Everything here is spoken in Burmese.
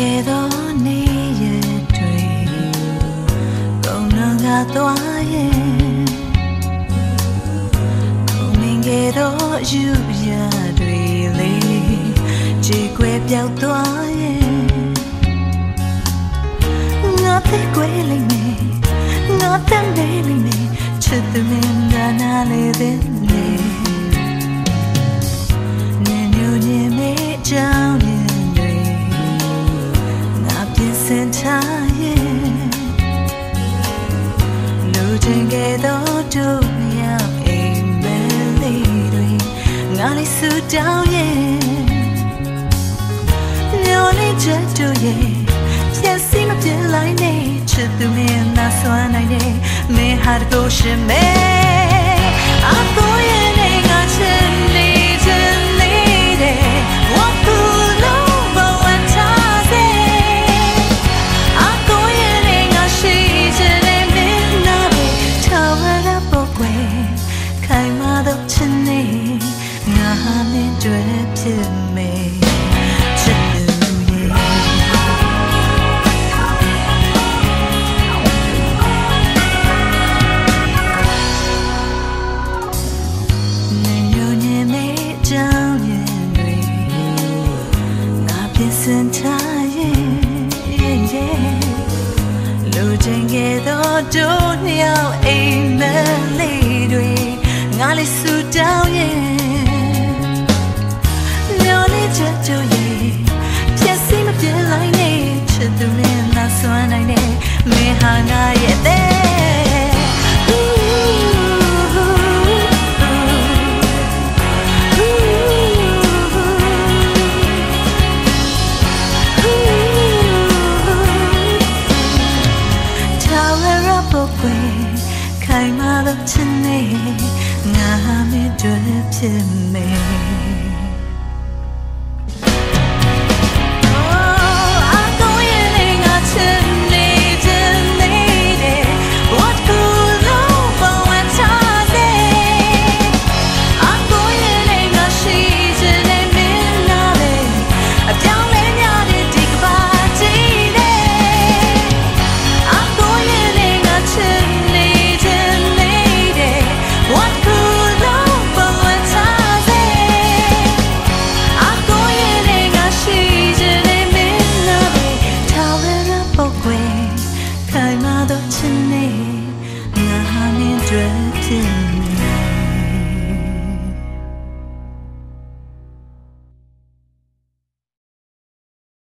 ခဲ့သောနေ့ရက်တွေကုန်လုံးကသွားရဲ့ကုန်မြင်ခဲ့သောယူရတွေလေးကြေကွယ်ပြောက်သွားရဲ့ငါသိကွယ်လိမ့်မယ်ငါတမ်းနေလိမ့်မယ်ချစ်သူမင်းကနားလေတဲ့ လူချင်းကဲတော့တို့မြောက်အိမ်မလေးတွေငါလေးစူတောင်းရဲ့ညိုလေးချက်တို့ရဲ့ပြည့်စည်မပြလိုက်နဲ့ချစ်သူမင်းသာစွမ်းနိုင်တယ်မင်းဟာတကိုရှင်မဲအကိုရဲ့ တွေ့ဖြစ်မေချစ်သူရဲ့နေညိုညင်မေးကြောင်းရင်တွေငါပြင်ဆင်ထားရဲ့လူချင်းကဲတော့တို့နှစ်ယောက်အိမ်မက်လေးတွေငါလေးဆူတောင်းရဲ့ တော့ချင်နေငါမင်းတွေ့ဖြစ်မေ What ယ်ခိုင်မာတော့ချင်နေငါဟာမင်းတွေ့ဖြစ်